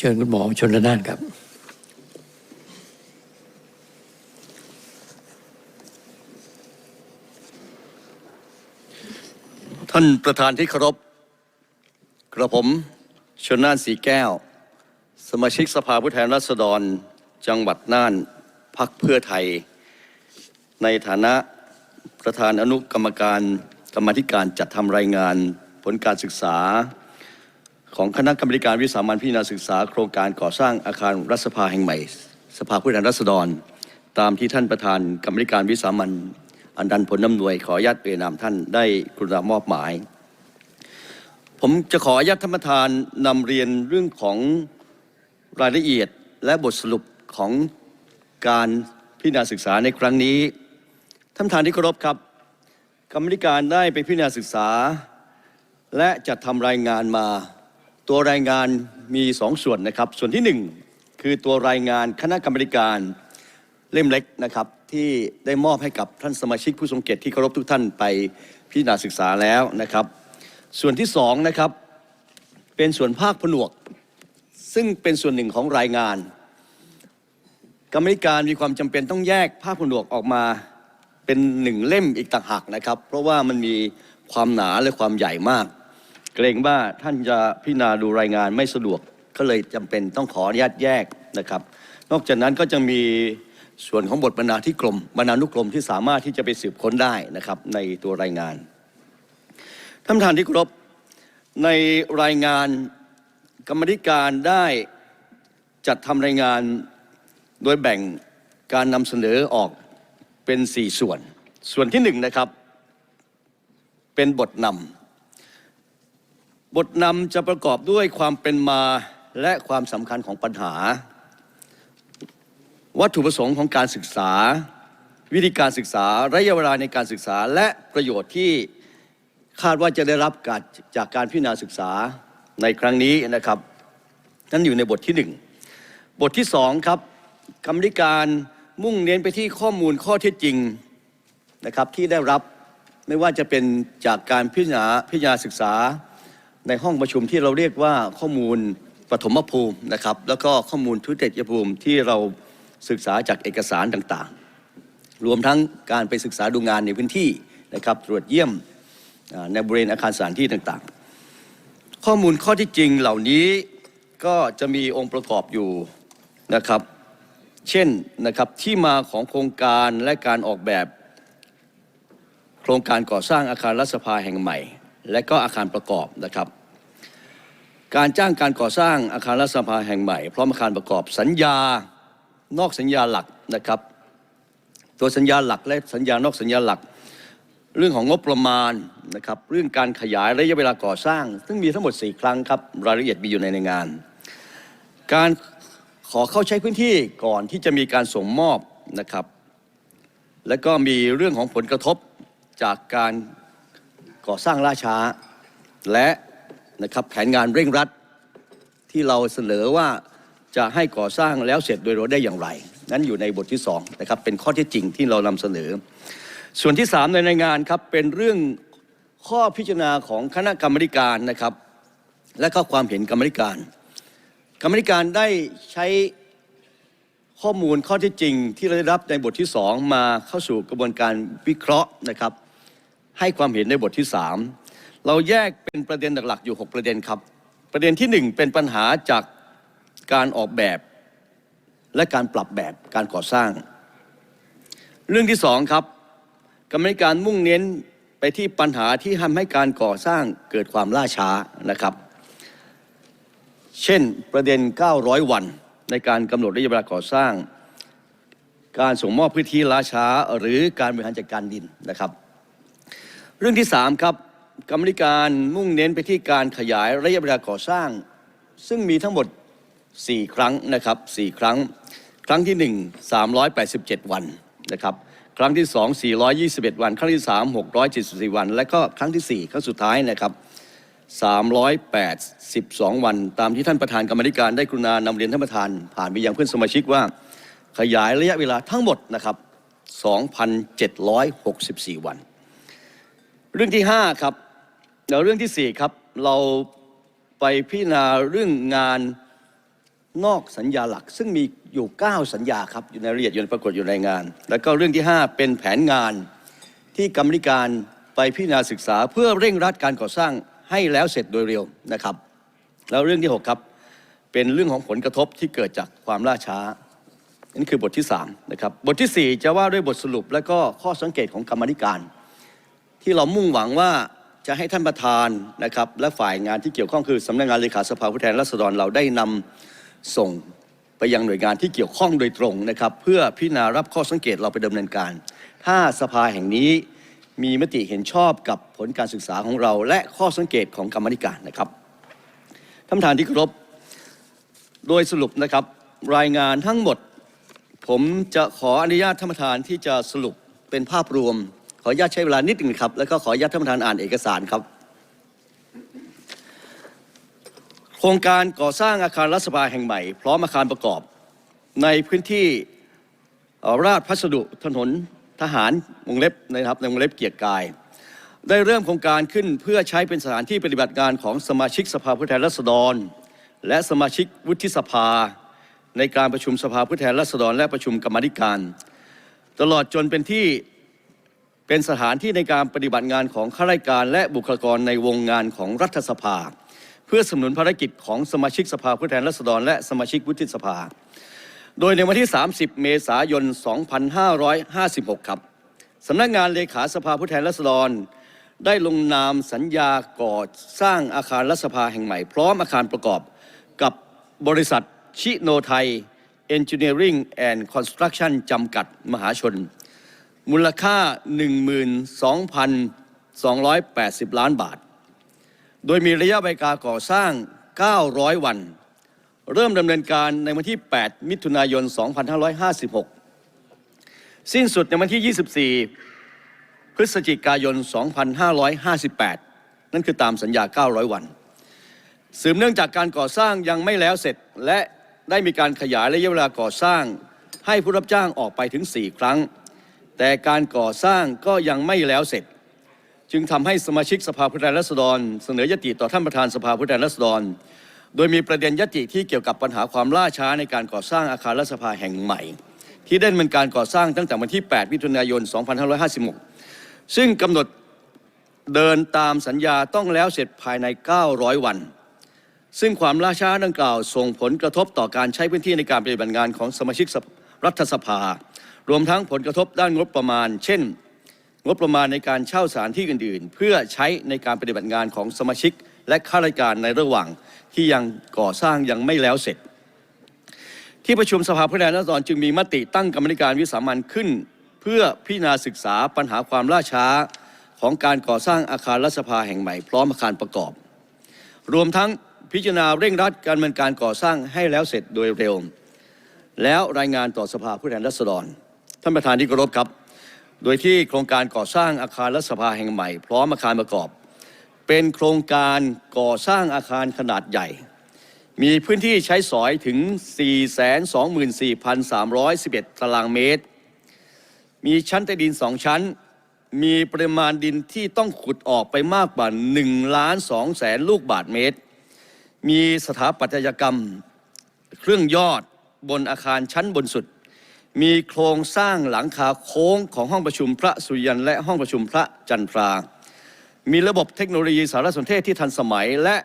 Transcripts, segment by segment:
เชิญคุณหมอชนละนานครับ ท่านประธานที่เคารพกระผมชนน่านสีแก้ว สมาชิกสภาผู้แทนราษฎร จังหวัดน่านพักเพื่อไทย ในฐานะประธานอนุกรรมการกรรมธิการจัดทำรายงานผลการศึกษา ของคณะกรรมการวิสามันพิจารณาศึกษา โครงการก่อสร้างอาคารรัฐสภาแห่งใหม่ สภาผู้แทนราษฎร ตามที่ท่านประธานกรรมการวิสามันอันดันผลน้ำหน่วยขออนุญาตเอ่ยนามท่านได้กรุณามอบหมาย ผมจะขออนุญาตท่านประธานนำเรียนเรื่องของรายละเอียดและบทสรุปของการพิจารณาศึกษาในครั้งนี้ท่านประธานที่เคารพครับกรรมการได้ไปพิจารณาศึกษา และจัดทำรายงานมา ตัวรายงานมีสองส่วนนะครับ ส่วนที่หนึ่งคือตัวรายงานคณะกรรมการเล่มเล็กนะครับที่ได้มอบให้กับท่านสมาชิกผู้ทรงเกียรติที่เคารพทุกท่านไปพิจารณาศึกษาแล้วนะครับ ส่วนที่สองนะครับเป็นส่วนภาคผนวก ซึ่งเป็นส่วนหนึ่งของรายงาน กรรมการมีความจำเป็นต้องแยกภาคผนวกออกมาเป็นหนึ่งเล่มอีกต่างหากนะครับ เพราะว่ามันมีความหนาและความใหญ่มาก เกรงว่าท่านจะพิจารณาดูรายงานไม่สะดวกก็เลยจำเป็นต้องขออนุญาตแยกนะครับ นอกจากนั้นก็จะมีส่วนของบทบรรณาธิกรมบรรณานุกรมที่สามารถที่จะไปสืบค้นได้นะครับในตัวรายงานท่านประธานที่เคารพในรายงานกรรมธิการได้จัดทำรายงานโดยแบ่งการนำเสนอออกเป็น 4 ส่วน ส่วนที่1นะครับเป็นบทนำ บทนำจะประกอบด้วยความเป็นมาและความสำคัญของปัญหา วัตถุประสงค์ของการศึกษา วิธีการศึกษาระยะเวลาในการศึกษาและประโยชน์ที่คาดว่าจะได้รับการจากการพิจารณาศึกษาในครั้งนี้นะครับนั่นอยู่ในบทที่หนึ่งบทที่สองครับกรรมธิการมุ่งเน้นไปที่ข้อมูลข้อเท็จจริงนะครับที่ได้รับไม่ว่าจะเป็นจากการพิจารณาพิจารณาศึกษา ในห้องประชุมที่เราเรียกว่าข้อมูลปฐมภูมินะครับ แล้วก็ข้อมูลทุติยภูมิที่เราศึกษาจากเอกสารต่างๆ รวมทั้งการไปศึกษาดูงานในพื้นที่นะครับตรวจเยี่ยมในบริเวณอาคารสถานที่ต่างๆ ข้อมูลข้อที่จริงเหล่านี้ก็จะมีองค์ประกอบอยู่นะครับ เช่นนะครับที่มาของโครงการและการออกแบบ โครงการก่อสร้างอาคารรัฐสภาแห่งใหม่ และก็อาคารประกอบนะครับ การจ้างการก่อสร้างอาคารรัฐสภาแห่งใหม่พร้อมอาคารประกอบสัญญานอกสัญญาหลักนะครับ ตัวสัญญาหลักและสัญญานอกสัญญาหลัก เรื่องของงบประมาณนะครับเรื่องการขยายระยะเวลาก่อสร้าง ซึ่งมีทั้งหมด 4 ครั้งครับรายละเอียดมีอยู่ในในงาน การขอเข้าใช้พื้นที่ก่อนที่จะมีการส่งมอบนะครับ และก็มีเรื่องของผลกระทบจากการก่อสร้างล่าช้า และ นะครับแผนงานเร่งรัดที่เราเสนอว่าจะให้ก่อสร้างแล้วเสร็จโดยเร็วได้อย่างไร นั้นอยู่ในบทที่2นะครับเป็นข้อเท็จจริงที่เรานำเสนอ ส่วนที่ 3 ในรายงานครับเป็นเรื่องข้อพิจารณาของคณะกรรมการนะครับ และก็ความเห็นกรรมการกรรมการได้ใช้ข้อมูลข้อเที่จริงที่เราได้รับในบทที่ 2 มาเข้าสู่กระบวนการวิเคราะห์นะครับ ให้ความเห็นในบทที่ 3 เราแยกเป็นประเด็นหลักๆอยู่ 6 ประเด็นครับ ประเด็นที่ 1 เป็นปัญหาจากการออกแบบ และการปรับแบบการก่อสร้าง เรื่องที่สองครับกรรมการมุ่งเน้นไปที่ปัญหาที่ทำให้การก่อสร้างเกิดความล่าช้านะครับ เช่นประเด็น 900 วันในการกำหนดระยะเวลาก่อสร้าง การส่งมอบพื้นที่ล่าช้าหรือการบริหารจัดการดินนะครับ เรื่องที่ 3 ครับ กรรมการมุ่งเน้นไปที่การขยายระยะเวลาก่อสร้าง ซึ่งมีทั้งหมด 4 ครั้งนะครับ4ครั้ง ครั้งที่ 1 387 วันนะครับครั้งที่ 2 421 วัน ครั้งที่ 3 674 วัน และก็ครั้งที่ 4 ครั้งสุดท้ายนะครับ382 วัน ตามที่ท่านประธานกรรมธิการได้กรุณานำเรียนท่านประธาน ผ่านไปยังเพื่อนสมาชิกว่า ขยายระยะเวลาทั้งหมดนะครับ2,764 วัน เรื่องที่ 5 ครับ แล้วเรื่องที่ 4 ครับ เราไปพิจารณาเรื่องงานนอกสัญญาหลัก ซึ่งมีอยู่ 9 สัญญาครับอยู่ในรายละเอียดอยู่ในปรากฏอยู่ในงาน แล้วก็เรื่องที่ 5 เป็นแผนงานที่กรรมธิการไปพิจารณาศึกษา เพื่อเร่งรัดการก่อสร้างให้แล้วเสร็จโดยเร็วนะครับ แล้วเรื่องที่ 6 ครับ เป็นเรื่องของผลกระทบที่เกิดจากความล่าช้านี่คือบทที่3นะครับบททีสี่4 จะว่าด้วยบทสรุปและก็ข้อสังเกตของกรรมธิการ ที่เรามุ่งหวังว่า จะให้ท่านประธานนะครับและฝ่ายงานที่เกี่ยวข้องคือสำนักงานเลขาสภาผู้แทนราษฎรเราได้นำส่งไปยังหน่วยงานที่เกี่ยวข้องโดยตรงนะครับ เพื่อพิจารณารับข้อสังเกตเราไปดำเนินการ ถ้าสภาแห่งนี้มีมติเห็นชอบกับผลการศึกษาของเรา และข้อสังเกตของกรรมธิการนะครับท่านประธานที่เคารพโดยสรุปนะครับรายงานทั้งหมด ผมจะขออนุญาตท่านประธานที่จะสรุปเป็นภาพรวม ออนุญาตใช้เวลานิดหนึ่งครับ แล้วก็ขออนุญาตท่านประธานอ่านเอกสารครับ โครงการก่อสร้างอาคารรัฐสภาแห่งใหม่ พร้อมอาคารประกอบ ในพื้นที่ราชพัสดุถนนทหารวงเล็บนะครับในวงเล็บเกียรติกาย ได้เริ่มโครงการขึ้นเพื่อใช้เป็นสถานที่ปฏิบัติงานของสมาชิกสภาผู้แทนราษฎร และสมาชิกวุฒิสภา ในการประชุมสภาผู้แทนราษฎร และประชุมกรรมธิการ ตลอดจนเป็นที่ เป็นสถานที่ในการปฏิบัติงานของข้าราชการและบุคลากรในวงงานของรัฐสภา เพื่อสนุนภารกิจของสมาชิกสภาผู้แทนราษฎร และสมาชิกวุฒิสภา โดยในวันที่ 30 เมษายน 2556 ครับสำนักงานเลขาสภาผู้แทนราษฎร ได้ลงนามสัญญาก่อสร้างอาคารรัฐสภาแห่งใหม่ พร้อมอาคารประกอบกับบริษัทชิโนไทย Engineering and Construction จำกัดมหาชน มูลค่า 12,280 ล้านบาท โดยมีระยะเวลาก่อสร้าง 900 วัน เริ่มดำเนินการในวันที่ 8 มิถุนายน 2556 สิ้นสุดในวันที่ 24 พฤศจิกายน 2558 นั่นคือตามสัญญา 900 วัน สืบเนื่องจากการก่อสร้างยังไม่แล้วเสร็จและได้มีการขยายระยะเวลาก่อสร้าง ให้ผู้รับจ้างออกไปถึง 4 ครั้ง แต่การก่อสร้างก็ยังไม่แล้วเสร็จ จึงทำให้สมาชิกสภาผู้แทนราษฎร เสนอยติต่อท่านประธานสภาผู้แทนราษฎร โดยมีประเด็นยติที่เกี่ยวกับปัญหาความล่าช้าในการก่อสร้างอาคารรัฐสภาแห่งใหม่ ที่ได้ดำเนินการก่อสร้างตั้งแต่วันที่ 8 มิถุนายน 2556 ซึ่งกำหนดเดินตามสัญญาต้องแล้วเสร็จภายใน 900 วัน ซึ่งความล่าช้าดังกล่าวส่งผลกระทบต่อการใช้พื้นที่ในการปฏิบัติงานของสมาชิกรัฐสภา รวมทั้งผลกระทบด้านงบประมาณ เช่น งบประมาณในการเช่าสถานที่อื่น ๆ เพื่อใช้ในการปฏิบัติงานของสมาชิก และข้าราชการในระหว่างที่ยังก่อสร้างยังไม่แล้วเสร็จ ที่ประชุมสภาผู้แทนราษฎรจึงมีมติตั้งกรรมธิการวิสามันขึ้น เพื่อพิจารณาศึกษาปัญหาความล่าช้าของการก่อสร้างอาคารรัฐสภาแห่งใหม่พร้อมอาคารประกอบ รวมทั้งพิจารณาเร่งรัดการดำเนินการก่อสร้างให้แล้วเสร็จโดยเร็ว แล้วรายงานต่อสภาผู้แทนราษฎร ท่านประธานที่เคารพครับ โดยที่โครงการก่อสร้างอาคารรัฐสภาแห่งใหม่ พร้อมอาคารประกอบ เป็นโครงการก่อสร้างอาคารขนาดใหญ่ มีพื้นที่ใช้สอยถึง 424,311 ตารางเมตร มีชั้นใต้ดิน 2 ชั้น มีปริมาณดินที่ต้องขุดออกไปมากกว่า1ล้าน2แสนลูกบาทเมตร มีสถาปัตยกรรม เครื่องยอดบนอาคารชั้นบนสุด มีโครงสร้างหลังคาโค้งของห้องประชุมพระสุยันและห้องประชุมพระจันทรา มีระบบเทคโนโลยีสารสนเทศที่ทันสมัย และ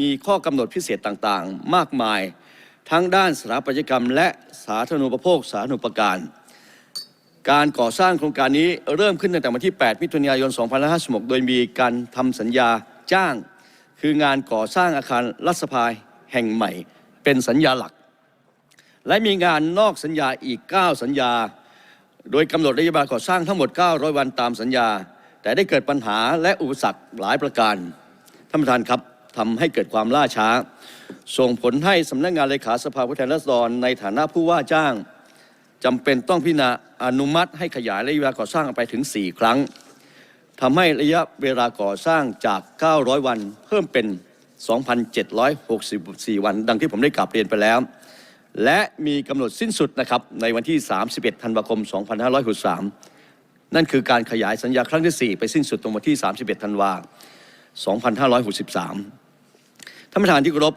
มีข้อกำหนดพิเศษต่างๆ มากมาย ทั้งด้านสถาปัตยกรรม และสาธารณูปโภคสาธารณูปการ การก่อสร้างโครงการนี้เริ่มขึ้นตั้งแต่วันที่ 8 มิถุนายน 2556 โดยมีการทำสัญญาจ้าง คืองานก่อสร้างอาคารรัฐสภาแห่งใหม่ เป็นสัญญาหลัก และมีงานนอกสัญญาอีก 9 สัญญา โดยกำหนดระยะเวลาก่อสร้างทั้งหมด 900 วันตามสัญญา แต่ได้เกิดปัญหาและอุปสรรคหลายประการท่านประธานครับทำให้เกิดความล่าช้า ส่งผลให้สำนักงานเลขาสภาผู้แทนราษฎรในฐานะผู้ว่าจ้างจำเป็นต้องพิจารณาอนุมัติให้ขยายระยะเวลาก่อสร้างไปถึง 4 ครั้งทำให้ระยะเวลาก่อสร้างจาก 900 วัน เพิ่มเป็น 2,764 วัน ดังที่ผมได้กลับเรียนไปแล้ว และมีกำหนดสิ้นสุดนะครับในวันที่ 31 ธันวาคม 2563 นั่นคือการขยายสัญญาครั้งที่ 4 ไปสิ้นสุดตรงวันที่ 31 ธันวา 2563 ท่านประธานที่เคารพ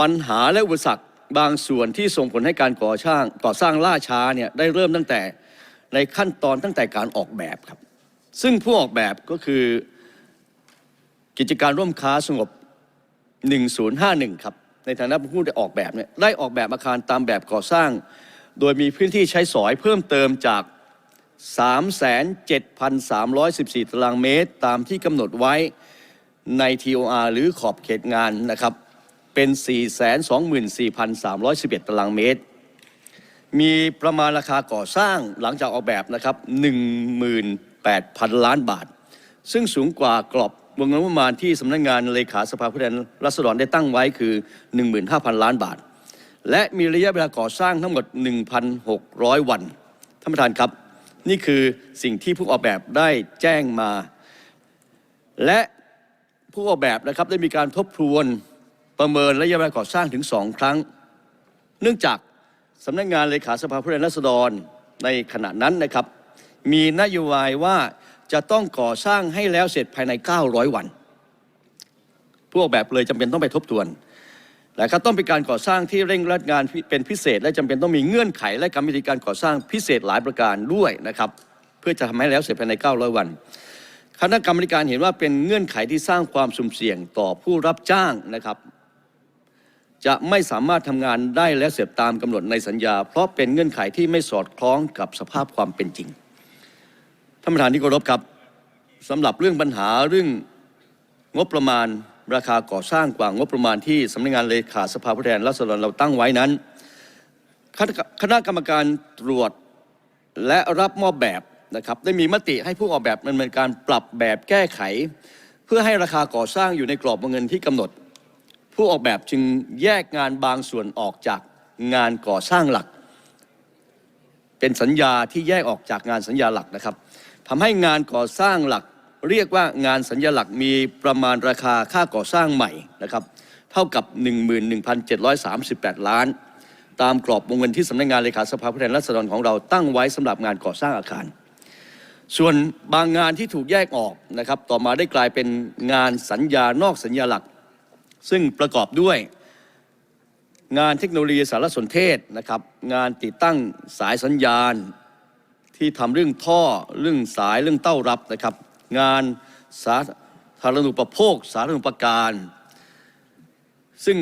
ปัญหาและอุปสรรคบางส่วนที่ส่งผลให้การก่อสร้างก่อสร้างล่าช้าเนี่ยได้เริ่มตั้งแต่ในขั้นตอนตั้งแต่การออกแบบครับ ซึ่งผู้ออกแบบก็คือกิจการร่วมค้าสงบ 1051 ครับ ในฐานะผู้ได้ออกแบบเนี่ยได้ออกแบบอาคารตามแบบก่อสร้าง โดยมีพื้นที่ใช้สอยเพิ่มเติมจาก 37,314 ตารางเมตร ตามที่กำหนดไว้ใน TOR หรือขอบเขตงานนะครับ เป็น 424,311 ตารางเมตร มีประมาณราคาก่อสร้างหลังจากออกแบบนะครับ 18,000 ล้านบาท ซึ่งสูงกว่ากรอบ วงเงินประมาณที่สำนักงานเลขาสภาผู้แทนราษฎรได้ตั้งไว้คือ 15,000 ล้านบาท และมีระยะเวลาก่อสร้างทั้งหมด 1,600 วัน ท่านประธานครับ นี่คือสิ่งที่ผู้ออกแบบได้แจ้งมา และผู้ออกแบบนะครับได้มีการทบทวนประเมินระยะเวลาก่อสร้างถึง 2 ครั้ง เนื่องจากสำนักงานเลขาสภาผู้แทนราษฎรในขณะนั้นนะครับ มีนโยบายว่า จะต้องก่อสร้างให้แล้วเสร็จภายใน 900 วันผู้ออกแบบเลยจำเป็นต้องไปทบทวนและก็ต้องเป็นการก่อสร้างที่เร่งรัดงานเป็นพิเศษ และจำเป็นต้องมีเงื่อนไข และกรรมวิธีการก่อสร้างพิเศษหลายประการด้วยนะครับ เพื่อจะทำให้แล้วเสร็จภายใน 900 วันคณะกรรมการเห็นว่าเป็นเงื่อนไขที่สร้างความสุ่มเสี่ยงต่อผู้รับจ้างนะครับ จะไม่สามารถทำงานได้และเสร็จตามกำหนดในสัญญา เพราะเป็นเงื่อนไขที่ไม่สอดคล้องกับสภาพความเป็นจริง ท่านประธานที่เคารพครับสำหรับเรื่องปัญหาเรื่องงบประมาณราคาก่อสร้างกว่างบประมาณที่สำนักงานเลขาสภาผู้แทนราษฎรเราตั้งไว้นั้น คณะกรรมการตรวจและรับมอบแบบนะครับได้มีมติให้ผู้ออกแบบดำเนินการปรับแบบแก้ไข เพื่อให้ราคาก่อสร้างอยู่ในกรอบวงเงินที่กำหนด ผู้ออกแบบจึงแยกงานบางส่วนออกจากงานก่อสร้างหลัก เป็นสัญญาที่แยกออกจากงานสัญญาหลักนะครับ ทำให้งานก่อสร้างหลัก เรียกว่างานสัญญาหลักมีประมาณราคาค่าก่อสร้างใหม่นะครับเท่ากับ 11,738 ล้าน ตามกรอบวงเงินที่สำนักงานเลขาสภาผู้แทนราษฎรของเราตั้งไว้สำหรับงานก่อสร้างอาคาร ส่วนบางงานที่ถูกแยกออกนะครับต่อมาได้กลายเป็นงานสัญญานอกสัญญาหลัก ซึ่งประกอบด้วยงานเทคโนโลยีสารสนเทศนะครับงานติดตั้งสายสัญญาณ ที่ทำเรื่องท่อเรื่องสายเรื่องเต้ารับนะครับ งานสาธารณูปโภค สาธารณูปการ ซึ่ง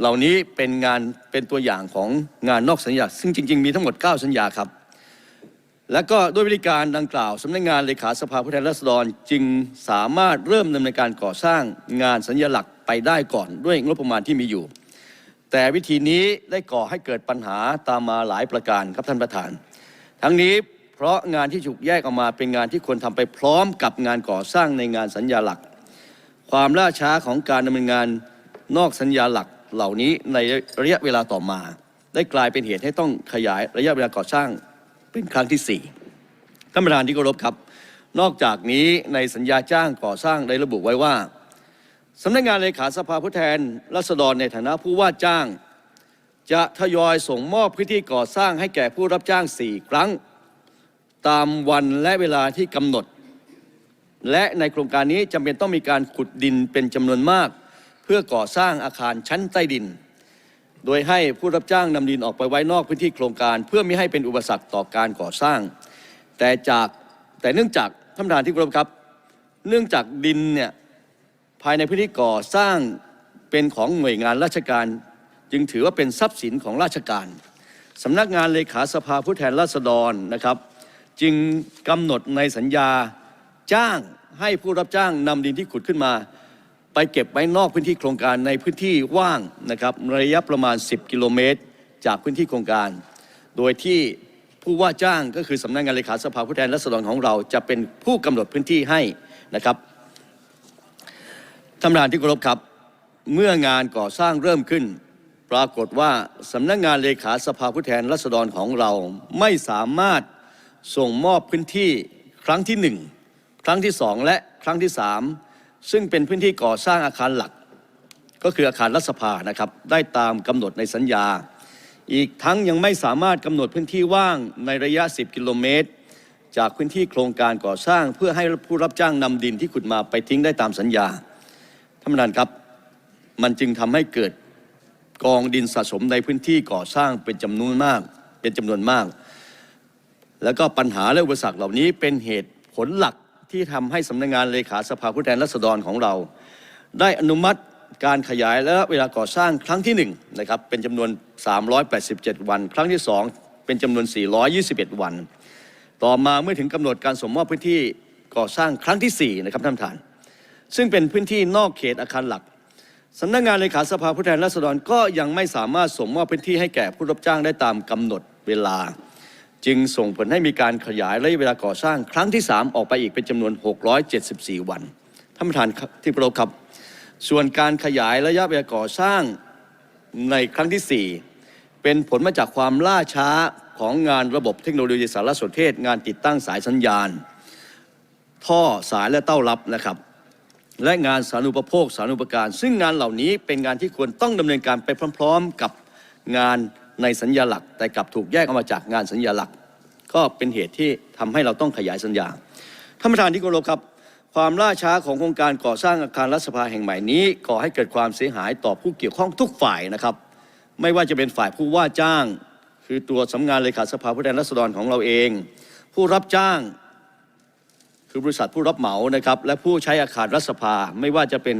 เหล่านี้เป็นงานเป็นตัวอย่างของงานนอกสัญญา ซึ่งจริง ๆ มีทั้งหมด 9 สัญญาครับ และก็ด้วยวิธีการดังกล่าวสำนักงานเลขาสภาผู้แทนราษฎรจึงสามารถเริ่มดำเนินการก่อสร้างงานสัญญาหลักไปได้ก่อนด้วยงบประมาณที่มีอยู่ แต่วิธีนี้ได้ก่อให้เกิดปัญหาตามมาหลายประการครับท่านประธาน ทั้งนี้ เพราะงานที่ถูกแยกออกมาเป็นงานที่ควรทำไปพร้อมกับงานก่อสร้างในงานสัญญาหลัก ความล่าช้าของการดำเนินงานนอกสัญญาหลักเหล่านี้ในระยะเวลาต่อมา ได้กลายเป็นเหตุให้ต้องขยายระยะเวลาก่อสร้างเป็นครั้งที่สี่ท่านประธานที่เคารพครับ นอกจากนี้ในสัญญาจ้างก่อสร้างได้ระบุไว้ว่าสำนักงานเลขาสภาผู้แทนราษฎรในฐานะผู้ว่าจ้าง จะทยอยส่งมอบพื้นที่ก่อสร้างให้แก่ผู้รับจ้าง 4 ครั้ง ตามวันและเวลาที่กำหนด และในโครงการนี้จำเป็นต้องมีการขุดดินเป็นจำนวนมาก เพื่อก่อสร้างอาคารชั้นใต้ดิน โดยให้ผู้รับจ้างนำดินออกไปไว้นอกพื้นที่โครงการ เพื่อไม่ให้เป็นอุปสรรคต่อการก่อสร้าง แต่จากแต่เนื่องจากท่านประธานที่เคารพครับ เนื่องจากดินเนี่ยภายในพื้นที่ก่อสร้างเป็นของหน่วยงานราชการ จึงถือว่าเป็นทรัพย์สินของราชการสำนักงานเลขาสภาผู้แทนราษฎรนะครับ จึงกำหนดในสัญญาจ้างให้ผู้รับจ้างนำดินที่ขุดขึ้นมา ไปเก็บไว้นอกพื้นที่โครงการในพื้นที่ว่างนะครับระยะประมาณ 10 กิโลเมตร จากพื้นที่โครงการ โดยที่ผู้ว่าจ้างก็คือสำนักงานเลขาสภาผู้แทนราษฎรของเราจะเป็นผู้กำหนดพื้นที่ให้นะครับท่านประธานที่เคารพครับ เมื่องานก่อสร้างเริ่มขึ้น ปรากฏว่าสำนักงานเลขาสภาผู้แทนราษฎรของเราไม่สามารถ ส่งมอบพื้นที่ครั้งที่หนึ่งครั้งที่สองและครั้งที่สามซึ่งเป็นพื้นที่ก่อสร้างอาคารหลัก ก็คืออาคารรัฐสภานะครับได้ตามกำหนดในสัญญา อีกทั้งยังไม่สามารถกำหนดพื้นที่ว่างในระยะ 10 กิโลเมตร จากพื้นที่โครงการก่อสร้าง เพื่อให้ผู้รับจ้างนำดินที่ขุดมาไปทิ้งได้ตามสัญญาท่านประธานครับ มันจึงทำให้เกิดกองดินสะสมในพื้นที่ก่อสร้างเป็นจำนวนมาก เป็นจำนวนมาก แล้วก็ปัญหาและอุปสรรคเหล่านี้เป็นเหตุผลหลักที่ทำให้สำนักงานเลขาสภาผู้แทนราษฎรของเรา ได้อนุมัติการขยายและเวลาก่อสร้างครั้งที่1นะครับเป็นจำนวน 387 วัน ครั้งที่ 2 เป็นจำนวน 421 วัน ต่อมาเมื่อถึงกำหนดการสมมอบพื้นที่ก่อสร้างครั้งที่4นะครับท่านประธาน ซึ่งเป็นพื้นที่นอกเขตอาคารหลักสำนักงานเลขาสภาผู้แทนราษฎรก็ยังไม่สามารถส่งมอบพื้นที่ให้แก่ผู้รับจ้างได้ตามกำหนดเวลา จึงส่งผลให้มีการขยายระยะเวลาก่อสร้างครั้งที่ 3 ออกไปอีกเป็นจำนวน 674 วันท่านประธานที่เคารพครับ ส่วนการขยายระยะเวลาก่อสร้างในครั้งที่ 4 เป็นผลมาจากความล่าช้าของงานระบบเทคโนโลยีสารสนเทศ งานติดตั้งสายสัญญาณ ท่อสายและเต้ารับนะครับ และงานสารณูปโภคสาธารณูปการ ซึ่งงานเหล่านี้เป็นงานที่ควรต้องดำเนินการไปพร้อม ๆ กับงาน ในสัญญาหลัก แต่กลับถูกแยกออกมาจากงานสัญญาหลัก ก็เป็นเหตุที่ทำให้เราต้องขยายสัญญาท่านประธานที่เคารพครับ ความล่าช้าของโครงการก่อสร้างอาคารรัฐสภาแห่งใหม่นี้ก่อให้เกิดความเสียหายต่อผู้เกี่ยวข้องทุกฝ่ายนะครับ ไม่ว่าจะเป็นฝ่ายผู้ว่าจ้าง คือตัวสำนักงานเลขาสภาผู้แทนราษฎรของเราเอง ผู้รับจ้างคือบริษัทผู้รับเหมานะครับและผู้ใช้อาคารรัฐสภาไม่ว่าจะเป็น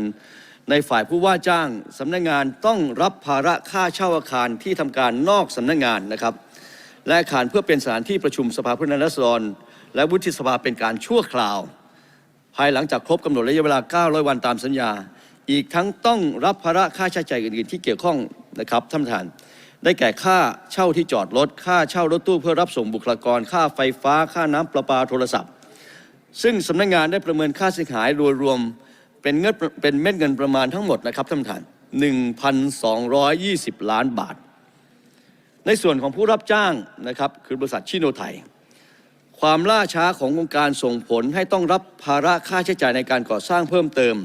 ในฝ่ายผู้ว่าจ้างสำนักงานต้องรับภาระค่าเช่าอาคารที่ทำการนอกสำนักงานนะครับ และอาคารเพื่อเป็นสถานที่ประชุมสภาผู้แทนราษฎรและวุฒิสภาเป็นการชั่วคราว ภายหลังจากครบกำหนดระยะเวลา 900 วันตามสัญญา อีกทั้งต้องรับภาระค่าใช้จ่ายอื่นๆ ที่เกี่ยวข้องนะครับท่านประธานได้แก่ค่าเช่าที่จอดรถ ค่าเช่ารถตู้เพื่อรับส่งบุคลากร ค่าไฟฟ้า ค่าน้ำประปาโทรศัพท์ ซึ่งสำนักงานได้ประเมินค่าเสียหายโดยรวม เป็นเงินเป็นเม็ดเงินประมาณทั้งหมดนะครับท่านประธาน 1,220 ล้านบาท ในส่วนของผู้รับจ้างนะครับคือบริษัทชิโนไทย ความล่าช้าของโครงการส่งผลให้ต้องรับภาระค่าใช้จ่ายในการก่อสร้างเพิ่มเติม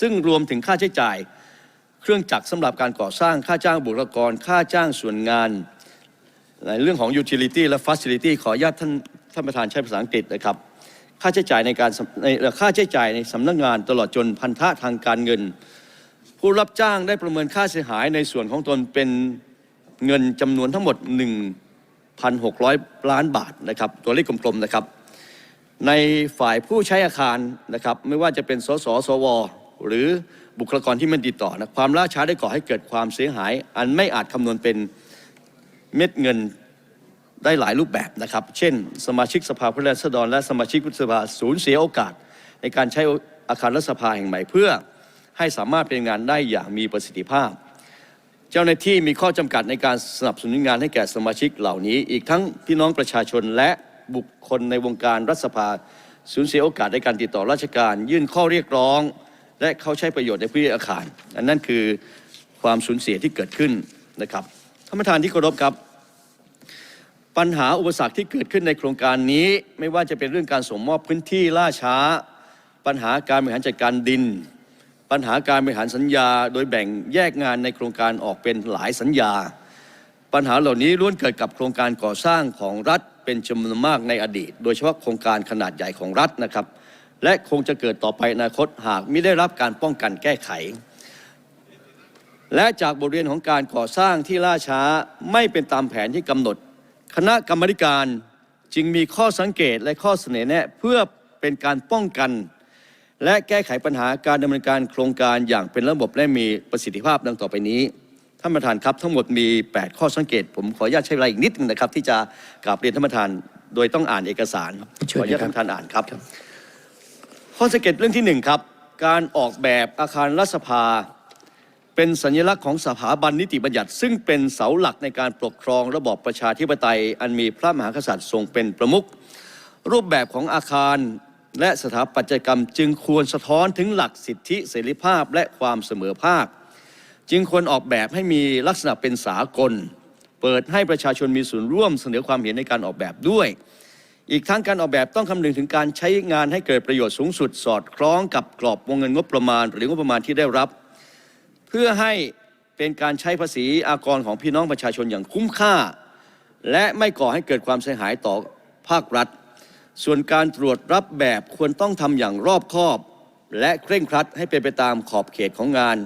ซึ่งรวมถึงค่าใช้จ่าย เครื่องจักรสำหรับการก่อสร้างค่าจ้างบุคลากร ค่าจ้างส่วนงานในเรื่องของ utility และ facility ขออนุญาตท่านท่านประธานใช้ภาษาอังกฤษนะครับ ค่าใช้จ่ายในการในค่าใช้จ่ายในสำนักงานตลอดจนพันธะทางการเงิน ผู้รับจ้างได้ประเมินค่าเสียหายในส่วนของตนเป็นเงินจำนวนทั้งหมด 1,600 ล้านบาทนะครับตัวเลขกลมๆนะครับ ในฝ่ายผู้ใช้อาคารนะครับไม่ว่าจะเป็นสสสว หรือบุคลากรที่มันติดต่อนะความล่าช้าได้ก่อให้เกิดความเสียหาย อันไม่อาจคำนวณเป็นเม็ดเงิน ได้หลายรูปแบบนะครับ เช่น สมาชิกสภาผู้แทนราษฎรและสมาชิกวุฒิสภาสูญเสียโอกาส ในการใช้อาคารรัฐสภาแห่งใหม่เพื่อให้สามารถเป็นงานได้อย่างมีประสิทธิภาพ เจ้าหน้าที่มีข้อจำกัดในการสนับสนุนงานให้แก่สมาชิกเหล่านี้ อีกทั้งพี่น้องประชาชนและบุคคลในวงการรัฐสภาสูญเสียโอกาสในการติดต่อราชการ ยื่นข้อเรียกร้อง และเขาใช้ประโยชน์ในพื้นที่อาคาร อันนั้นคือความสูญเสียที่เกิดขึ้นนะครับท่านประธานที่เคารพครับ ปัญหาอุปสรรคที่เกิดขึ้นในโครงการนี้ ไม่ว่าจะเป็นเรื่องการส่งมอบพื้นที่ล่าช้า ปัญหาการบริหารจัดการดิน ปัญหาการบริหารสัญญา โดยแบ่งแยกงานในโครงการออกเป็นหลายสัญญา ปัญหาเหล่านี้ล้วนเกิดกับโครงการก่อสร้างของรัฐเป็นจำนวนมากในอดีต โดยเฉพาะโครงการขนาดใหญ่ของรัฐนะครับ และคงจะเกิดต่อไปในอนาคตหากไม่ได้รับการป้องกันแก้ไขและจากบทเรียนของการก่อสร้างที่ล่าช้าไม่เป็นตามแผนที่กำหนด คณะกรรมาธิการจึงมีข้อสังเกตและข้อเสนอแนะเพื่อเป็นการป้องกัน และแก้ไขปัญหาการดำเนินการโครงการอย่างเป็นระบบและมีประสิทธิภาพดังต่อไปนี้ท่านประธานครับทั้งหมดมี 8 ข้อสังเกต ผมขออนุญาตใช้เวลาอีกนิดนึงนะครับ ที่จะกราบเรียนท่านประธานโดยต้องอ่านเอกสารขเชิญออนุญาตนะครับท่านประธานอ่านครับ ข้อสังเกตเรื่องที่หนึ่งครับการออกแบบอาคารรัฐสภา เป็นสัญลักษณ์ของสถาบันนิติบัญญัติ ซึ่งเป็นเสาหลักในการปกครองระบอบประชาธิปไตย อันมีพระมหากษัตริย์ทรงเป็นประมุขรูปแบบของอาคารและสถาปัตยกรรมจึงควรสะท้อนถึงหลักสิทธิเสรีภาพและความเสมอภาค จึงควรออกแบบให้มีลักษณะเป็นสากล เปิดให้ประชาชนมีส่วนร่วมเสนอความเห็นในการออกแบบด้วย อีกทั้งการออกแบบต้องคำนึงถึงการใช้งานให้เกิดประโยชน์สูงสุด สอดคล้องกับกรอบวงเงินงบประมาณ หรืองบประมาณที่ได้รับ เพื่อให้เป็นการใช้ภาษีอากรของพี่น้องประชาชนอย่างคุ้มค่า และไม่ก่อให้เกิดความเสียหายต่อภาครัฐ ส่วนการตรวจรับแบบควรต้องทำอย่างรอบคอบ และเคร่งครัดให้เป็นไปตามขอบเขตของงาน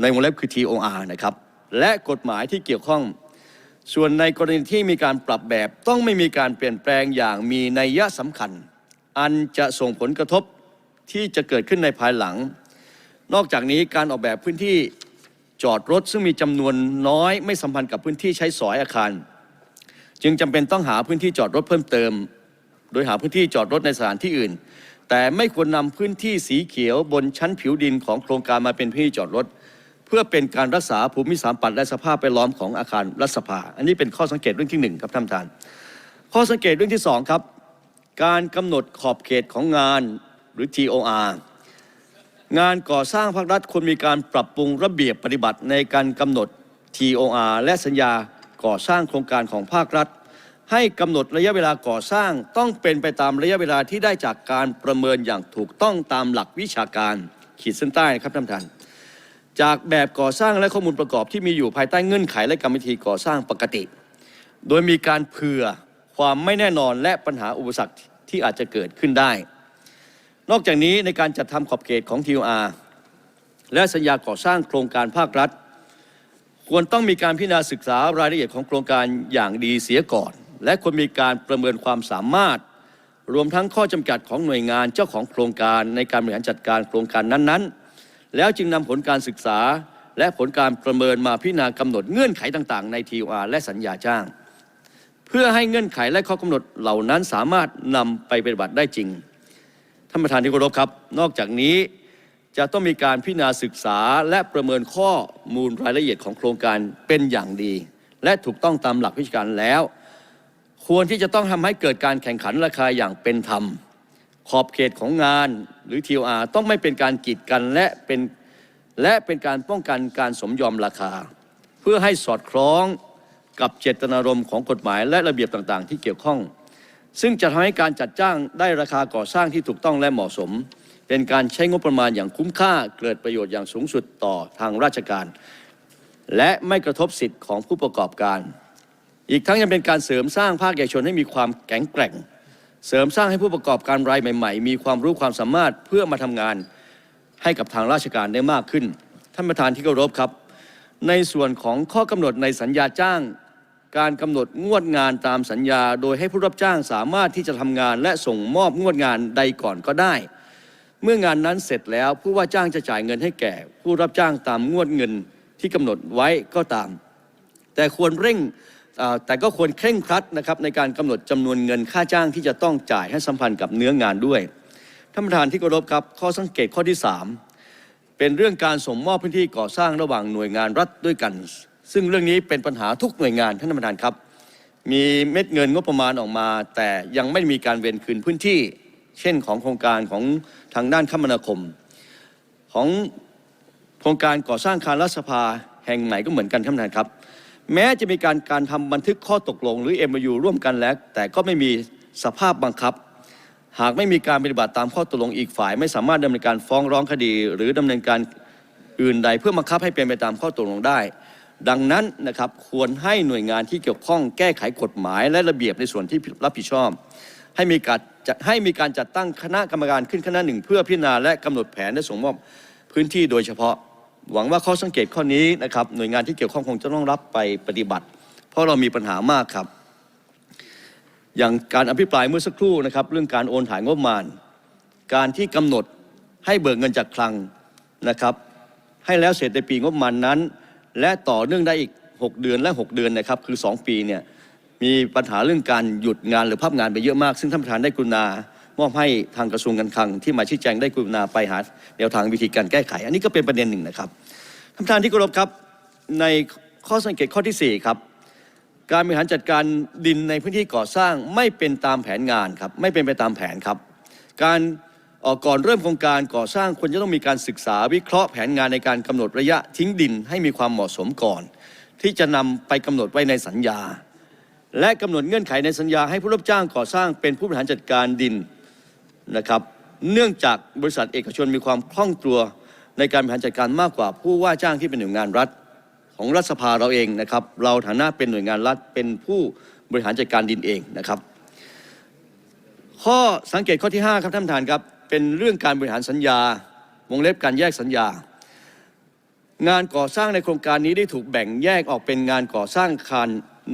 ในวงเล็บคือ TOR นะครับ และกฎหมายที่เกี่ยวข้อง ส่วนในกรณีที่มีการปรับแบบต้องไม่มีการเปลี่ยนแปลงอย่างมีนัยยะสำคัญ อันจะส่งผลกระทบที่จะเกิดขึ้นในภายหลัง อกจากนี้การออกแบบพื้นที่จอดรถซึ่งมีจำนวนน้อย ไม่สัมพันธ์กับพื้นที่ใช้สอยอาคาร จึงจำเป็นต้องหาพื้นที่จอดรถเพิ่มเติม โดยหาพื้นที่จอดรถในสถานที่อื่น แต่ไม่ควรนำพื้นที่สีเขียวบนชั้นผิวดินของโครงการมาเป็นพื้นที่จอดรถ เพื่อเป็นการรักษาภูมิสามปัตและสภาพแวดล้อมของอาคารรัฐสภา อันนี้เป็นข้อสังเกตเรื่องที่หนึ่งครับท่านประธาน ข้อสังเกตเรื่องที่สองครับการกำหนดขอบเขตของงานหรือ TOR งานก่อสร้างภาครัฐควรมีการปรับปรุงระเบียบปฏิบัติในการกำหนด TOR และสัญญาก่อสร้างโครงการของภาครัฐ ให้กำหนดระยะเวลาก่อสร้างต้องเป็นไปตามระยะเวลาที่ได้จากการประเมินอย่างถูกต้องตามหลักวิชาการ ขีดเส้นใต้ครับท่านประธานจากแบบก่อสร้างและข้อมูลประกอบที่มีอยู่ภายใต้เงื่อนไขและกรรมวิธีก่อสร้างปกติ โดยมีการเผื่อความไม่แน่นอนและปัญหาอุปสรรคที่อาจจะเกิดขึ้นได้ นอกจากนี้ในการจัดทำขอบเขตของ TOR และสัญญาก่อสร้างโครงการภาครัฐ ควรต้องมีการพิจารณาศึกษารายละเอียดของโครงการอย่างดีเสียก่อน และควรมีการประเมินความสามารถ รวมทั้งข้อจำกัดของหน่วยงานเจ้าของโครงการในการบริหารจัดการโครงการนั้นๆ แล้วจึงนำผลการศึกษา และผลการประเมินมาพิจารณากำหนดเงื่อนไขต่างๆ ใน TOR และสัญญาจ้าง เพื่อให้เงื่อนไขและข้อกำหนดเหล่านั้นสามารถนำไปปฏิบัติได้จริง ท่านประธานที่เคารพครับ นอกจากนี้จะต้องมีการพิจารณาศึกษาและประเมินข้อมูลรายละเอียดของโครงการเป็นอย่างดี และถูกต้องตามหลักวิชาการแล้ว ควรที่จะต้องทำให้เกิดการแข่งขันราคาอย่างเป็นธรรม ขอบเขตของงานหรือ TOR ต้องไม่เป็นการกีดกันและเป็นและเป็นการป้องกันการสมยอมราคา เพื่อให้สอดคล้องกับเจตนารมณ์ของกฎหมายและระเบียบต่างๆ ที่เกี่ยวข้อง ซึ่งจะทำให้การจัดจ้างได้ราคาก่อสร้างที่ถูกต้องและเหมาะสม เป็นการใช้งบประมาณอย่างคุ้มค่าเกิดประโยชน์อย่างสูงสุดต่อทางราชการ และไม่กระทบสิทธิ์ของผู้ประกอบการ อีกทั้งยังเป็นการเสริมสร้างภาคเอกชนให้มีความแข็งแกร่ง เสริมสร้างให้ผู้ประกอบการรายใหม่ ๆ มีความรู้ความสามารถเพื่อมาทำงานให้กับทางราชการได้มากขึ้น ท่านประธานที่เคารพครับ ในส่วนของข้อกำหนดในสัญญาจ้าง การกำหนดงวดงานตามสัญญา โดยให้ผู้รับจ้างสามารถที่จะทำงานและส่งมอบงวดงานใดก่อนก็ได้ เมื่องานนั้นเสร็จแล้วผู้ว่าจ้างจะจ่ายเงินให้แก่ ผู้รับจ้างตามงวดเงินที่กำหนดไว้ก็ตาม แต่ควรเร่งแต่ก็ควรเคร่งครัดนะครับในการกำหนดจำนวนเงินค่าจ้างที่จะต้องจ่ายให้สัมพันธ์กับเนื้องานด้วยท่านประธานที่เคารพครับ ข้อสังเกตข้อที่ 3 เป็นเรื่องการส่งมอบพื้นที่ก่อสร้างระหว่างหน่วยงานรัฐด้วยกัน ซึ่งเรื่องนี้เป็นปัญหาทุกหน่วยงานท่านประธานครับ มีเม็ดเงินงบประมาณออกมา แต่ยังไม่มีการเวนคืนพื้นที่ เช่นของโครงการของทางด้านคมนาคม ของโครงการก่อสร้างคารรัฐสภาแห่งใหม่ก็เหมือนกันท่านประธานครับ แม้จะมีการการทำบันทึกข้อตกลง หรือ MOU ร่วมกันแล้ว แต่ก็ไม่มีสภาพบังคับ หากไม่มีการปฏิบัติตามข้อตกลงอีกฝ่าย ไม่สามารถดำเนินการฟ้องร้องคดี หรือดำเนินการอื่นใดเพื่อบังคับให้เป็นไปตามข้อตกลงได้ ดังนั้นนะครับควรให้หน่วยงานที่เกี่ยวข้องแก้ไขกฎหมาย และระเบียบในส่วนที่รับผิดชอบ ให้มีการจะให้มีการจัดตั้งคณะกรรมการขึ้นคณะหนึ่ง เพื่อพิจารณาและกำหนดแผนและส่งมอบพื้นที่โดยเฉพาะ หวังว่าข้อสังเกตข้อนี้นะครับหน่วยงานที่เกี่ยวข้องคงจะต้องรับไปปฏิบัติ เพราะเรามีปัญหามากครับ อย่างการอภิปรายเมื่อสักครู่นะครับเรื่องการโอนถ่ายงบประมาณ การที่กำหนดให้เบิกเงินจากคลังนะครับให้แล้วเสร็จในปีงบประมาณนั้น และต่อเนื่องได้อีก 6 เดือนและ 6 เดือนนะครับคือ 2 ปีเนี่ยมีปัญหาเรื่องการหยุดงานหรือพับงานไปเยอะมาก ซึ่งท่านประธานได้กรุณามอบให้ทางกระทรวงการคลัง ที่มาชี้แจงได้กรุณาไปหาแนวทางวิธีการแก้ไข อันนี้ก็เป็นประเด็นหนึ่งนะครับท่านประธานที่เคารพครับในข้อสังเกตข้อที่ 4 ครับ การบริหารจัดการดินในพื้นที่ก่อสร้างไม่เป็นตามแผนงานครับไม่เป็นไปตามแผนครับ การ ก่อนเริ่มโครงการก่อสร้างควรจะต้องมีการศึกษาวิเคราะห์แผนงานในการกำหนดระยะทิ้งดินให้มีความเหมาะสมก่อน ที่จะนำไปกำหนดไว้ในสัญญา และกำหนดเงื่อนไขในสัญญาให้ผู้รับจ้างก่อสร้างเป็นผู้บริหารจัดการดินนะครับ เนื่องจากบริษัทเอกชนมีความคล่องตัวในการบริหารจัดการมากกว่าผู้ว่าจ้างที่เป็นหน่วยงานรัฐ ของรัฐสภาเราเองนะครับ เราฐานะเป็นหน่วยงานรัฐเป็นผู้บริหารจัดการดินเองนะครับ ข้อสังเกตข้อที่5ครับท่านประธานครับ เป็นเรื่องการบริหารสัญญา วงเล็บการแยกสัญญา งานก่อสร้างในโครงการนี้ได้ถูกแบ่งแยกออกเป็นงานก่อสร้างคาร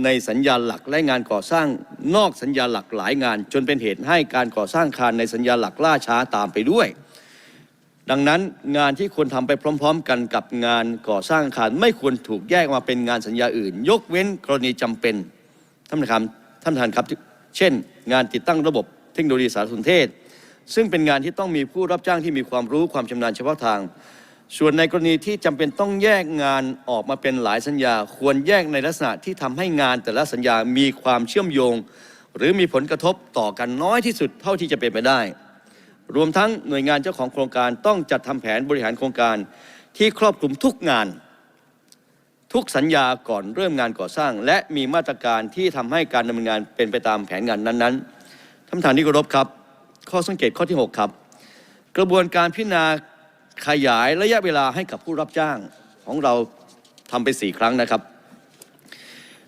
ในสัญญาหลักและงานก่อสร้างนอกสัญญาหลักหลายงาน จนเป็นเหตุให้การก่อสร้างคารในสัญญาหลักล่าช้าตามไปด้วย ดังนั้นงานที่ควรทำไปพร้อม ๆ กันกับงานก่อสร้างคารไม่ควรถูกแยกมาเป็นงานสัญญาอื่น ยกเว้นกรณีจำเป็นท่านประธานท่านประธานครับ เช่น งานติดตั้งระบบเทคโนโลยีสารสนเทศ ซึ่งเป็นงานที่ต้องมีผู้รับจ้างที่มีความรู้ความชำนาญเฉพาะทาง ส่วนในกรณีที่จำเป็นต้องแยกงานออกมาเป็นหลายสัญญา ควรแยกในลักษณะที่ทำให้งานแต่ละสัญญามีความเชื่อมโยง หรือมีผลกระทบต่อกันน้อยที่สุดเท่าที่จะเป็นไปได้ รวมทั้งหน่วยงานเจ้าของโครงการต้องจัดทำแผนบริหารโครงการที่ครอบคลุมทุกงานทุกสัญญาก่อนเริ่มงานก่อสร้าง และมีมาตรการที่ทำให้การดำเนินงานเป็นไปตามแผนงานนั้นๆท่านประธานที่เคารพครับ ข้อสังเกตข้อที่ 6 ครับ กระบวนการพิจารณาขยายระยะเวลาให้กับผู้รับจ้างของเราทำไปสี่ครั้งนะครับ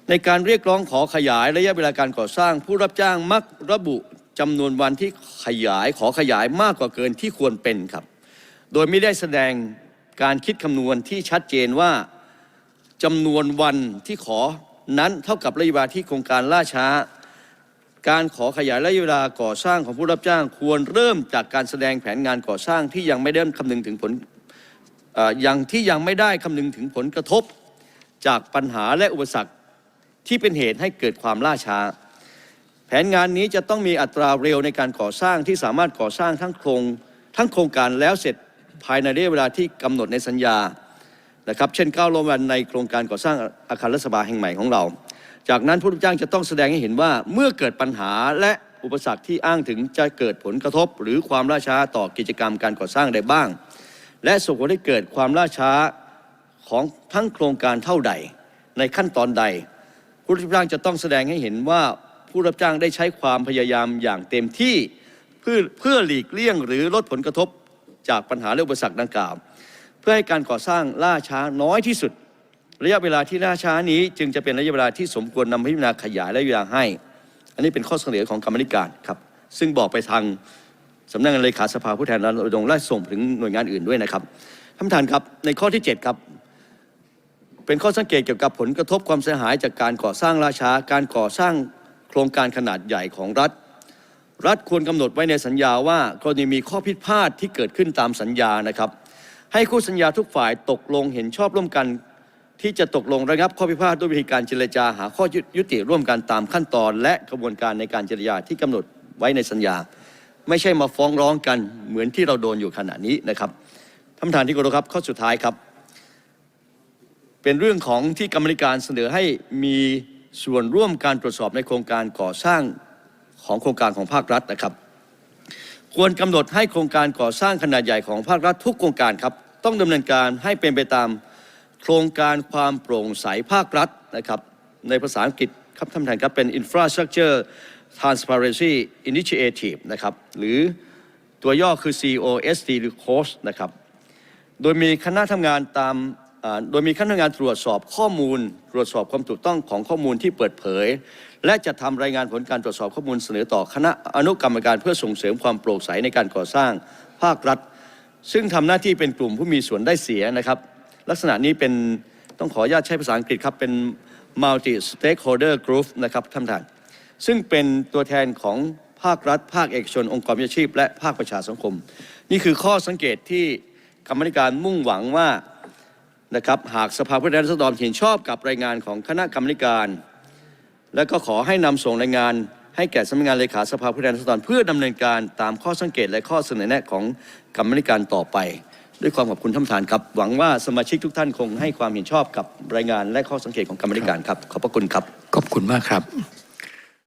ในการเรียกร้องขอขยายระยะเวลาการก่อสร้าง ผู้รับจ้างมักระบุจำนวนวันที่ขยายขอขยายมากกว่าเกินที่ควรเป็นครับ โดยไม่ได้แสดงการคิดคำนวณที่ชัดเจนว่าจำนวนวันที่ขอนั้นเท่ากับระยะเวลาที่โครงการล่าช้า การขอขยายระยะเวลาก่อสร้างของผู้รับจ้าง ควรเริ่มจากการแสดงแผนงานก่อสร้างที่ยังไม่ได้คำนึงถึงผลเอ่อยังที่ยังไม่ได้คำนึงถึงผลกระทบ จากปัญหาและอุปสรรคที่เป็นเหตุให้เกิดความล่าช้า แผนงานนี้จะต้องมีอัตราเร็วในการก่อสร้างที่สามารถก่อสร้างทั้งโครงทั้งโครงการแล้วเสร็จภายในระยะเวลาที่กำหนดในสัญญานะครับเช่น9วันในโครงการก่อสร้างอาคารรัฐสภาแห่งใหม่ของเรา จากนั้นผู้รับจ้างจะต้องแสดงให้เห็นว่าเมื่อเกิดปัญหาและอุปสรรคที่อ้างถึงจะเกิดผลกระทบ หรือความล่าช้าต่อกิจกรรมการก่อสร้างใดบ้าง และส่งผลให้เกิดความล่าช้าของทั้งโครงการเท่าใด ในขั้นตอนใด ผู้รับจ้างจะต้องแสดงให้เห็นว่าผู้รับจ้างได้ใช้ความพยายามอย่างเต็มที่เพื่อเพื่อหลีกเลี่ยงหรือลดผลกระทบจากปัญหาและอุปสรรคดังกล่าว เพื่อให้การก่อสร้างล่าช้าน้อยที่สุด ระยะเวลาที่ล่าช้านี้ จึงจะเป็นระยะเวลาที่สมควรนำพิจารณาขยายระยะเวลาให้ อันนี้เป็นข้อเสนอของกรรมธิการครับ ซึ่งบอกไปทางสำนักงานเลขาสภาผู้แทนราษฎรและส่งถึงหน่วยงานอื่นด้วยนะครับท่านประธานครับในข้อที่ 7 ครับ เป็นข้อสังเกตเกี่ยวกับผลกระทบความเสียหายจากการก่อสร้างล่าช้า การก่อสร้างโครงการขนาดใหญ่ของรัฐ รัฐควรกำหนดไว้ในสัญญาว่ากรณีมีข้อผิดพลาดที่เกิดขึ้นตามสัญญานะครับ ให้คู่สัญญาทุกฝ่ายตกลงเห็นชอบร่วมกัน ที่จะตกลงระงับข้อพิพาทด้วยวิธีการเจรจาหาข้อยุติร่วมกันตามขั้นตอน และกระบวนการในการเจรจาที่กำหนดไว้ในสัญญา ไม่ใช่มาฟ้องร้องกันเหมือนที่เราโดนอยู่ขณะนี้นะครับท่านประธานที่เคารพครับข้อสุดท้ายครับ เป็นเรื่องของที่กรรมการเสนอให้มีส่วนร่วมการตรวจสอบในโครงการก่อสร้างของโครงการของภาครัฐนะครับ ควรกำหนดให้โครงการก่อสร้างขนาดใหญ่ของภาครัฐทุกโครงการครับต้องดำเนินการให้เป็นไปตาม โครงการความโปร่งใสภาครัฐนะครับในภาษาอังกฤษครับท่านประธานครับเป็น infrastructure transparency initiative นะครับหรือตัวย่อคือ COST หรือ COST นะครับโดยมีคณะทำงานตามโดยมีคณะทำงานตรวจสอบข้อมูล ตรวจสอบความถูกต้องของข้อมูลที่เปิดเผย และจะทำรายงานผลการตรวจสอบข้อมูลเสนอต่อคณะอนุกรรมการเพื่อส่งเสริมความโปร่งใสในการก่อสร้างภาครัฐ ซึ่งทำหน้าที่เป็นกลุ่มผู้มีส่วนได้เสียนะครับ ลักษณะนี้เป็นต้องขออนุญาตใช้ภาษาอังกฤษครับเป็น multi stakeholder group นะครับท่านประธานซึ่งเป็นตัวแทนของภาครัฐ ภาคเอกชน องค์กรวิชาชีพ และภาคประชาสังคม นี่คือข้อสังเกตที่กรรมธิการมุ่งหวังว่านะครับหากสภาผู้แทนราษฎรเห็นชอบกับรายงานของคณะกรรมการ และก็ขอให้นำส่งรายงานให้แก่สำนักงานเลขาสภาผู้แทนราษฎรเพื่อดำเนินการตามข้อสังเกตและข้อเสนอแนะของกรรมธิการต่อไป ด้วยความขอบคุณท่านประธานครับ หวังว่าสมาชิกทุกท่านคงให้ความเห็นชอบกับรายงานและข้อสังเกตของกรรมธิการครับ ขอบพระคุณครับ ขอบคุณมากครับ